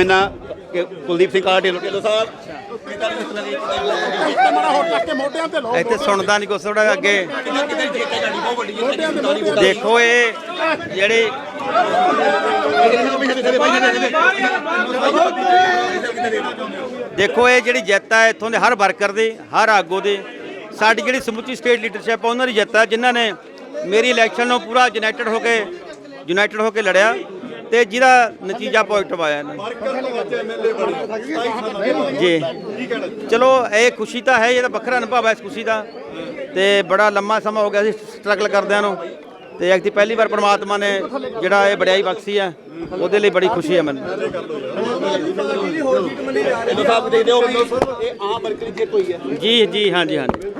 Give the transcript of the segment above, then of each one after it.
ਮੇਰੇ ਨਾਲ ਕੁਲਦੀਪ ਸਿੰਘ ਕਾਲਾ ਢਿੱਲੋਂ ਢਿੱਲੋਂ ਸਾਹਿਬ ਇੱਥੇ ਸੁਣਦਾ ਨਹੀਂ ਕੁਛ ਥੋੜਾ ਅੱਗੇ। ਦੇਖੋ ਇਹ ਜਿਹੜੇ ਦੇਖੋ ਇਹ ਜਿਹੜੀ ਜਿੱਤ ਹੈ ਇੱਥੋਂ ਦੇ ਹਰ ਵਰਕਰ ਦੀ ਹਰ ਆਗੂ ਦੀ। ਸਾਡੀ ਜਿਹੜੀ ਸਮੁੱਚੀ ਸਟੇਟ ਲੀਡਰਸ਼ਿਪ ਉਹਨਾਂ ਦੀ ਜਿੱਤ ਹੈ ਜਿਨ੍ਹਾਂ ਨੇ ਮੇਰੀ ਇਲੈਕਸ਼ਨ ਨੂੰ ਪੂਰਾ ਯੂਨਾਈਟਿਡ ਹੋ ਕੇ ਯੂਨਾਈਟਿਡ ਹੋ ਕੇ ਲੜਿਆ। ਤੇ ਜਿਹਦਾ ਨਤੀਜਾ ਪੋਜ਼ਿਟਿਵ ਆਇਆ ਇਹਨਾਂ ਨੂੰ। ਜੀ। ਚਲੋ, ਇਹ ਖੁਸ਼ੀ ਤਾਂ ਹੈ ਇਹਦਾ ਵੱਖਰਾ ਅਨੁਭਵ ਹੈ ਇਸ ਖੁਸ਼ੀ ਦਾ। ਤੇ ਬੜਾ ਲੰਮਾ ਸਮਾਂ ਹੋ ਗਿਆ ਸੀ ਸਟਰਗਲ ਕਰਦਿਆਂ ਨੂੰ। ਤੇ ਐਕਚੁਅਲੀ ਪਹਿਲੀ ਵਾਰ ਪ੍ਰਮਾਤਮਾ ਨੇ ਜਿਹੜਾ ਇਹ ਬੜਾਈ ਬਖਸ਼ੀ ਹੈ ਉਹਦੇ ਲਈ ਬੜੀ ਖੁਸ਼ੀ ਹੈ ਮੈਨੂੰ। ਜੀ ਜੀ ਹਾਂਜੀ ਹਾਂਜੀ।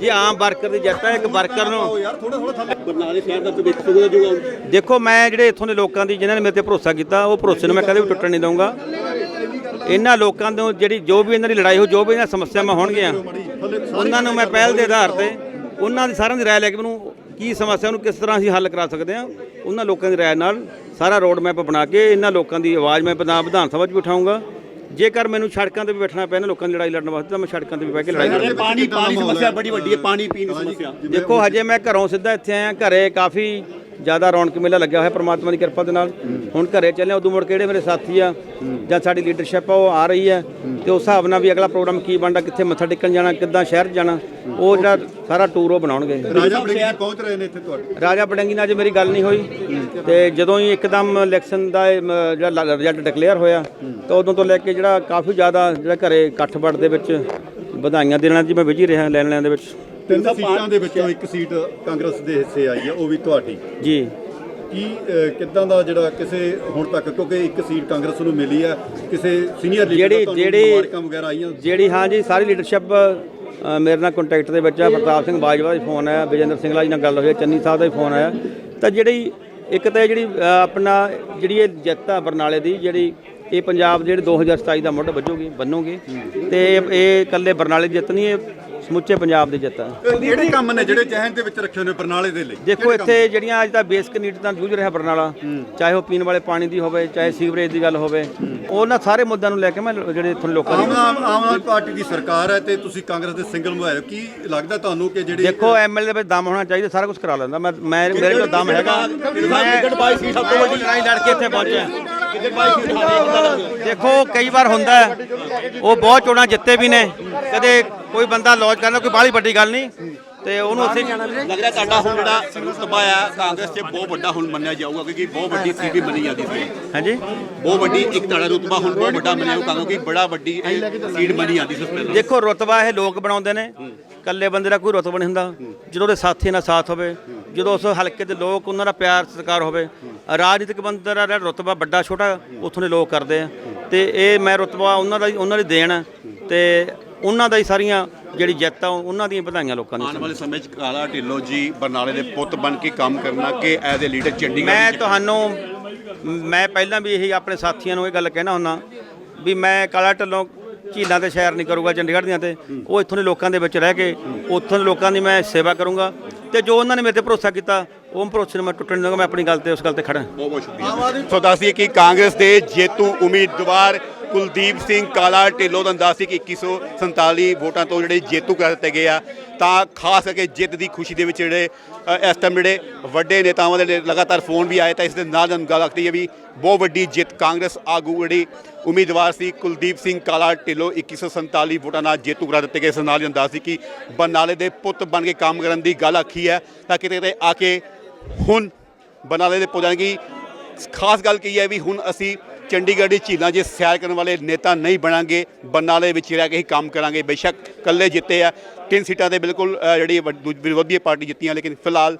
ਜੀ ਆਮ ਵਰਕਰ ਦੀ ਜਿੱਤ ਹੈ ਇੱਕ ਵਰਕਰ ਨੂੰ ਦੇਖੋ ਮੈਂ ਜਿਹੜੇ ਇੱਥੋਂ ਦੇ ਲੋਕਾਂ ਦੀ ਜਿਨ੍ਹਾਂ ਨੇ ਮੇਰੇ ਤੇ ਭਰੋਸਾ ਕੀਤਾ ਉਹ ਭਰੋਸੇ ਨੂੰ ਮੈਂ ਕਦੇ ਵੀ ਟੁੱਟਣ ਨਹੀਂ ਦਊਂਗਾ। ਇਹਨਾਂ ਲੋਕਾਂ ਤੋਂ ਜਿਹੜੀ ਜੋ ਵੀ ਇਹਨਾਂ ਦੀ ਲੜਾਈ ਹੋ ਜੋ ਵੀ ਇਹਨਾਂ ਸਮੱਸਿਆਵਾਂ ਹੋਣਗੀਆਂ ਉਹਨਾਂ ਨੂੰ ਮੈਂ ਪਹਿਲ ਦੇ ਆਧਾਰ ਤੇ ਉਹਨਾਂ ਦੀ ਸਾਰਿਆਂ ਦੀ ਰਾਏ ਲੈ ਕੇ ਮੈਨੂੰ ਕੀ ਸਮੱਸਿਆ ਨੂੰ ਕਿਸ ਤਰ੍ਹਾਂ ਅਸੀਂ ਹੱਲ ਕਰਾ ਸਕਦੇ ਹਾਂ ਉਹਨਾਂ ਲੋਕਾਂ ਦੀ ਰਾਏ ਨਾਲ ਸਾਰਾ ਰੋਡ ਮੈਪ ਬਣਾ ਕੇ ਇਹਨਾਂ ਲੋਕਾਂ ਦੀ ਆਵਾਜ਼ ਮੈਂ ਵਿਧਾਨ ਵਿਧਾਨ ਸਭਾ 'ਚ ਵੀ ਉਠਾਊਂਗਾ ਜੇਕਰ ਮੈਨੂੰ ਸੜਕਾਂ ਤੇ ਵੀ ਬੈਠਣਾ ਪਿਆ ਇਹਨਾਂ ਲੋਕਾਂ ਦੀ ਲੜਾਈ ਲੜਨ ਵਾਸਤੇ ਤਾਂ ਮੈਂ ਸੜਕਾਂ ਤੇ ਵੀ ਬਹਿ ਕੇ ਲੜਾਈ ਲੜਾਂਗਾ। ਪਾਣੀ ਪਾਣੀ ਸਮੱਸਿਆ ਬੜੀ ਵੱਡੀ ਹੈ ਪਾਣੀ ਪੀਣ ਦੀ ਸਮੱਸਿਆ। ਦੇਖੋ ਹਜੇ ਮੈਂ ਘਰੋਂ ਸਿੱਧਾ ਇੱਥੇ ਆਇਆ ਘਰੇ ਕਾਫੀ ਜ਼ਿਆਦਾ ਰੌਣਕ ਮੇਲਾ ਲੱਗਿਆ ਹੋਇਆ ਪ੍ਰਮਾਤਮਾ ਦੀ ਕਿਰਪਾ ਦੇ ਨਾਲ। ਹੁਣ ਘਰੇ ਚੱਲੇ ਉਦੋਂ ਮੁੜ ਕੇ ਜਿਹੜੇ ਮੇਰੇ ਸਾਥੀ ਆ ਜਾਂ ਸਾਡੀ ਲੀਡਰਸ਼ਿਪ ਆ ਉਹ ਆ ਰਹੀ ਹੈ। ਤੇ ਉਸ ਹਿਸਾਬ ਨਾਲ ਵੀ ਅਗਲਾ ਪ੍ਰੋਗਰਾਮ ਕੀ ਬਣਦਾ ਕਿੱਥੇ ਮੱਥਾ ਟੇਕਣ ਜਾਣਾ ਕਿੱਦਾਂ ਸ਼ਹਿਰ 'ਚ ਜਾਣਾ ਉਹ ਜਿਹੜਾ ਸਾਰਾ ਟੂਰ ਉਹ ਬਣਾਉਣਗੇ। ਰਾਜਾ ਬੜਿੰਗੀ ਪਹੁੰਚ ਰਹੇ ਨੇ ਇੱਥੇ ਤੁਹਾਡੇ। ਰਾਜਾ ਬੜੰਗੀ ਨਾਲ ਅੱਜ ਮੇਰੀ ਗੱਲ ਨਹੀਂ ਹੋਈ। ਤੇ ਜਦੋਂ ਹੀ ਇੱਕਦਮ ਇਲੈਕਸ਼ਨ ਦਾ ਜਿਹੜਾ ਰਿਜ਼ਲਟ ਡਿਕਲੇਅਰ ਹੋਇਆ ਤਾਂ ਉਦੋਂ ਤੋਂ ਲੈ ਕੇ ਜਿਹੜਾ ਕਾਫੀ ਜ਼ਿਆਦਾ ਜਿਹੜਾ ਘਰੇ ਇਕੱਠ ਦੇ ਵਿੱਚ ਵਧਾਈਆਂ ਦੇਣਾ ਜੀ ਮੈਂ ਵਿਜੀ ਰਿਹਾ ਲੈਣ ਲੈਣ ਦੇ ਵਿੱਚ। ਤਿੰਨ ਸੀਟਾਂ ਦੇ ਵਿੱਚੋਂ ਇੱਕ ਸੀਟ ਕਾਂਗਰਸ ਦੇ ਹਿੱਸੇ ਆਈ ਹੈ ਉਹ ਵੀ ਤੁਹਾਡੀ। ਜੀ। ਕੀ ਕਿੱਦਾਂ ਦਾ ਜਿਹੜਾ ਕਿਸੇ ਹੁਣ ਤੱਕ ਕਿਉਂਕਿ ਇੱਕ ਸੀਟ ਕਾਂਗਰਸ ਨੂੰ ਮਿਲੀ ਹੈ ਕਿਸੇ ਸੀਨੀਅਰ ਲੀਡਰ ਤੁਹਾਨੂੰ ਜਿਹੜੀ- ਵਗੈਰਾ ਆਈਆਂ? ਜਿਹੜੀ ਹਾਂ ਜੀ ਸਾਰੀ ਲੀਡਰਸ਼ਿਪ ਮੇਰੇ ਨਾਲ ਕੰਟੈਕਟ ਦੇ ਵਿੱਚ ਆ ਪ੍ਰਤਾਪ ਸਿੰਘ ਬਾਜਵਾ ਦਾ ਫੋਨ ਆਇਆ ਵਿਜੇਂਦਰ ਸਿੰਘਲਾ ਜੀ ਨਾਲ ਗੱਲ ਹੋਈ ਹੈ, ਚੰਨੀ ਸਾਹਿਬ ਦਾ ਵੀ ਫੋਨ ਆਇਆ। ਤਾਂ ਜਿਹੜੀ ਇੱਕ ਤਾਂ ਇਹ ਜਿਹੜੀ ਆਪਣਾ ਜਿਹੜੀ ਇਹ ਜਿੱਤ ਆ ਬਰਨਾਲੇ ਦੀ ਜਿਹੜੀ ਇਹ ਪੰਜਾਬ ਦੇ ਜਿਹੜੇ 2027 ਦਾ ਮੁੱਢ ਵੱਜੂਗੀ ਬੰਨੂਗੀ ਤੇ ਇਹ ਇਕੱਲੇ ਬਰਨਾਲੇ ਦੀ ਜਿੱਤ ਨਹੀਂ ਇਹ ਸਮੁੱਚੇ ਪੰਜਾਬ ਦੀ ਜਿੱਤ ਕਿਹੜੇ ਕੰਮ ਨੇ ਜਿਹੜੇ ਚਹਿਨ ਦੇ ਵਿੱਚ ਰੱਖੇ ਹੋਏ ਨੇ ਬਰਨਾਲੇ ਦੇ ਲਈ? ਦੇਖੋ ਇੱਥੇ ਜਿਹੜੀਆਂ ਅੱਜ ਦਾ ਬੇਸਿਕ ਨੀਡ ਨਾਲ ਜੂਝ ਰਿਹਾ ਬਰਨਾਲਾ। ਚਾਹੇ ਉਹ ਪੀਣ ਵਾਲੇ ਪਾਣੀ ਦੀ ਹੋਵੇ ਚਾਹੇ ਸੀਵਰੇਜ ਦੀ ਗੱਲ ਹੋਵੇ ਉਹਨਾਂ ਸਾਰੇ ਮੁੱਦਿਆਂ ਨੂੰ ਲੈ ਕੇ ਮੈਂ ਜਿਹੜੇ ਇੱਥੋਂ ਲੋਕਾਂ ਦੀ ਆਮ ਆਦਮੀ ਪਾਰਟੀ ਦੀ ਸਰਕਾਰ ਹੈ ਤੇ ਤੁਸੀਂ ਕਾਂਗਰਸ ਦੇ ਸਿੰਗਲ ਮੁਹਾਇਰ ਕੀ ਲੱਗਦਾ ਤੁਹਾਨੂੰ ਕਿ ਜਿਹੜੀ ਦੇਖੋ ਐਮਐਲਏ ਦੇ ਵਿੱਚ ਦਮ ਹੋਣਾ ਚਾਹੀਦਾ ਸਾਰਾ ਕੁਝ ਕਰਾ ਲੈਂਦਾ। ਮੈਂ ਮੈਂ ਮੇਰੇ ਕੋਲ ਦਮ ਹੈਗਾ। ਮੈਂ ਟਿਕਟ ਪਾਈ ਸੀ ਸਭ ਤੋਂ ਵੱਡੀ ਲੜਾਈ ਲੜ ਕੇ ਇੱਥੇ ਪਹੁੰਚਿਆ। ਦੇਖੋ ਕਈ ਵਾਰ ਹੁੰਦਾ ਉਹ ਬਹੁਤ ਚੋਣਾਂ ਜਿੱਤੇ ਵੀ ਨੇ। ਕਦੇ ਕੋਈ ਬੰਦਾ ਲੌਜ ਕਰਨਾ ਕੋਈ ਬਾਹਲੀ ਵੱਡੀ ਗੱਲ ਨਹੀਂ। ਤੇ ਉਹਨੂੰ ਅਸੀਂ ਲੱਗ ਰਿਹਾ ਤੁਹਾਡਾ ਹੁਣ ਜਿਹੜਾ ਰੁਤਬਾ ਆ ਕਾਂਗਰਸ 'ਚ ਬਹੁਤ ਵੱਡਾ ਹੁਣ ਮੰਨਿਆ ਜਾਊਗਾ ਕਿਉਂਕਿ ਬਹੁਤ ਵੱਡੀ ਵੀ ਬਣੀ ਜਾਂਦੀ ਸੀ। ਹਾਂਜੀ। ਬਹੁਤ ਵੱਡੀ ਇੱਕ ਤੁਹਾਡਾ ਰੁਤਬਾ ਹੁਣ ਬਹੁਤ ਵੱਡਾ ਮੰਨਿਆ ਜਾਊਗਾ ਕਿਉਂਕਿ ਬੜਾ ਵੱਡੀ ਇਹ ਸੀਟ ਬਣੀ ਜਾਂਦੀ ਸੀ ਪਹਿਲਾਂ ਦੇਖੋ ਰੁਤਬਾ ਇਹ ਲੋਕ ਬਣਾਉਂਦੇ ਨੇ। ਇਕੱਲੇ ਬੰਦੇ ਦਾ ਕੋਈ ਰੁਤਬਾ ਨਹੀਂ ਹੁੰਦਾ। ਜਦੋਂ ਉਹਦੇ ਸਾਥੀ ਨਾਲ ਸਾਥ ਹੋਵੇ ਜਦੋਂ ਉਸ ਹਲਕੇ ਦੇ ਲੋਕ ਉਹਨਾਂ ਦਾ ਪਿਆਰ ਸਤਿਕਾਰ ਹੋਵੇ ਰਾਜਨੀਤਿਕ ਬੰਦੇ ਦਾ ਜਿਹੜਾ ਰੁਤਬਾ ਵੱਡਾ ਛੋਟਾ ਉੱਥੋਂ ਦੇ ਲੋਕ ਕਰਦੇ ਆ। ਤੇ ਇਹ ਮੈਂ ਰੁਤਬਾ ਉਹਨਾਂ ਦਾ ਉਹਨਾਂ ਦੀ ਦੇਣ ਹੈ ਤੇ ਉਹਨਾਂ ਦਾ ਹੀ ਸਾਰੀਆਂ ਜਿਹੜੀ ਜਿੱਤ ਆ ਉਹਨਾਂ ਦੀਆਂ ਵਧਾਈਆਂ ਲੋਕਾਂ ਨੂੰ ਆਉਣ ਵਾਲੇ ਸਮੇਂ 'ਚ ਕਾਲਾ ਢਿੱਲੋਂ ਜੀ ਬਰਨਾਲੇ ਦੇ ਪੁੱਤ ਬਣ ਕੇ ਕੰਮ ਕਰਨਾ ਕਿ ਐਜ਼ ਏ ਲੀਡਰ ਚੰਡੀਗੜ੍ਹ ਮੈਂ ਤੁਹਾਨੂੰ ਮੈਂ ਪਹਿਲਾਂ ਵੀ ਇਹੀ ਆਪਣੇ ਸਾਥੀਆਂ ਨੂੰ ਇਹ ਗੱਲ ਕਹਿਣਾ ਹੁੰਦਾ ਵੀ ਮੈਂ ਕਾਲਾ ਢੱਲੋਂ ਝੀਲਾਂ ਤੇ ਸ਼ਹਿਰ ਨਹੀਂ ਕਰੂੰਗਾ ਚੰਡੀਗੜ੍ਹ ਦੀਆਂ ਤੇ ਉਹ ਇੱਥੋਂ ਦੇ ਲੋਕਾਂ ਦੇ ਵਿੱਚ ਰਹਿ ਕੇ ਉੱਥੋਂ ਦੇ ਲੋਕਾਂ ਦੀ ਮੈਂ ਸੇਵਾ ਕਰੂੰਗਾ ਤੇ ਜੋ ਉਹਨਾਂ ਨੇ ਮੇਰੇ ਤੇ ਭਰੋਸਾ ਕੀਤਾ ਉਹ ਭਰੋਸੇ ਨੂੰ ਮੈਂ ਟੁੱਟਣ ਨਹੀਂ ਦਊਂਗਾ ਮੈਂ ਆਪਣੀ ਗੱਲ ਤੇ ਉਸ ਗੱਲ ਤੇ ਖੜਾ ਬਹੁਤ ਬਹੁਤ ਸ਼ੁਕਰੀਆ। ਸੋ ਦੱਸਦੀਏ ਕਿ ਕਾਂਗਰਸ ਦੇ ਜੇਤੂ ਉਮੀਦਵਾਰ ਕੁਲਦੀਪ ਸਿੰਘ ਕਾਲਾ ਢਿੱਲੋਂ ਦਾ ਅੰਦਾਜ਼ ਸੀ ਕਿ 2147 ਵੋਟਾਂ ਤੋਂ ਜਿਹੜੇ ਜੇਤੂ ਕਰ ਦਿੱਤੇ ਗਏ ਆ, ਤਾਂ ਖਾਸ ਕਰਕੇ ਜਿੱਤ ਦੀ ਖੁਸ਼ੀ ਦੇ ਵਿੱਚ ਜਿਹੜੇ ਇਸ ਟਾਈਮ ਜਿਹੜੇ ਵੱਡੇ ਨੇਤਾਵਾਂ ਦੇ ਲਗਾਤਾਰ ਫੋਨ ਵੀ ਆਏ, ਤਾਂ ਇਸ ਦੇ ਨਾਲ ਨਾਲ ਗੱਲ ਆਖਦੀ ਹੈ ਵੀ ਬਹੁਤ ਵੱਡੀ ਜਿੱਤ ਕਾਂਗਰਸ ਆਗੂ ਜਿਹੜੀ ਉਮੀਦਵਾਰ ਸੀ ਕੁਲਦੀਪ ਸਿੰਘ ਕਾਲਾ ਢਿੱਲੋਂ 2147 ਵੋਟਾਂ ਨਾਲ ਜੇਤੂ ਕਰਾ ਦਿੱਤੇ ਗਏ, ਇਸ ਨਾਲ ਅੰਦਾਜ਼ ਸੀ ਕਿ ਬਰਨਾਲੇ ਦੇ ਪੁੱਤ ਬਣ ਕੇ ਕੰਮ ਕਰਨ ਦੀ ਗੱਲ ਆਖੀ ਹੈ, ਤਾਂ ਕਿਤੇ ਤੇ ਆ ਕੇ ਹੁਣ ਬਰਨਾਲੇ ਦੇ ਪੁੱਜਾਂ ਦੀ ਖਾਸ ਗੱਲ ਕੀ ਹੈ ਵੀ ਹੁਣ ਅਸੀਂ ਚੰਡੀਗੜ੍ਹ ਦੀ ਝੀਲਾਂ 'ਚ ਸੈਰ ਕਰਨ ਵਾਲੇ ਨੇਤਾ ਨਹੀਂ ਬਣਾਂਗੇ, ਬਰਨਾਲੇ ਵਿੱਚ ਰਹਿ ਕੇ ਹੀ ਕੰਮ ਕਰਾਂਗੇ। ਬੇਸ਼ੱਕ ਇਕੱਲੇ ਜਿੱਤੇ ਆ, ਤਿੰਨ ਸੀਟਾਂ ਤੇ ਬਿਲਕੁਲ ਜਿਹੜੀ ਵਿਰੋਧੀ ਪਾਰਟੀ ਜਿੱਤੀਆਂ, ਲੇਕਿਨ ਫਿਲਹਾਲ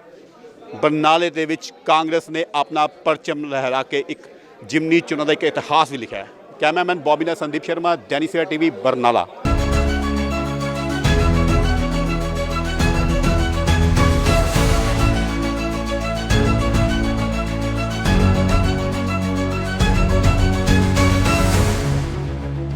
ਬਰਨਾਲੇ ਦੇ ਵਿੱਚ ਕਾਂਗਰਸ ਨੇ ਆਪਣਾ ਪਰਚਮ ਲਹਿਰਾ ਕੇ ਇੱਕ ਜਿਮਨੀ ਚੁਣਾਂ ਦਾ ਇੱਕ ਇਤਿਹਾਸ ਵੀ ਲਿਖਿਆ ਹੈ। ਕੈਮਰਾਮੈਨ ਬੌਬੀ ਨਾਲ ਸੰਦੀਪ ਸ਼ਰਮਾ, ਦੈਨਿਕ ਸਵੇਰਾ ਟੀਵੀ, ਬਰਨਾਲਾ।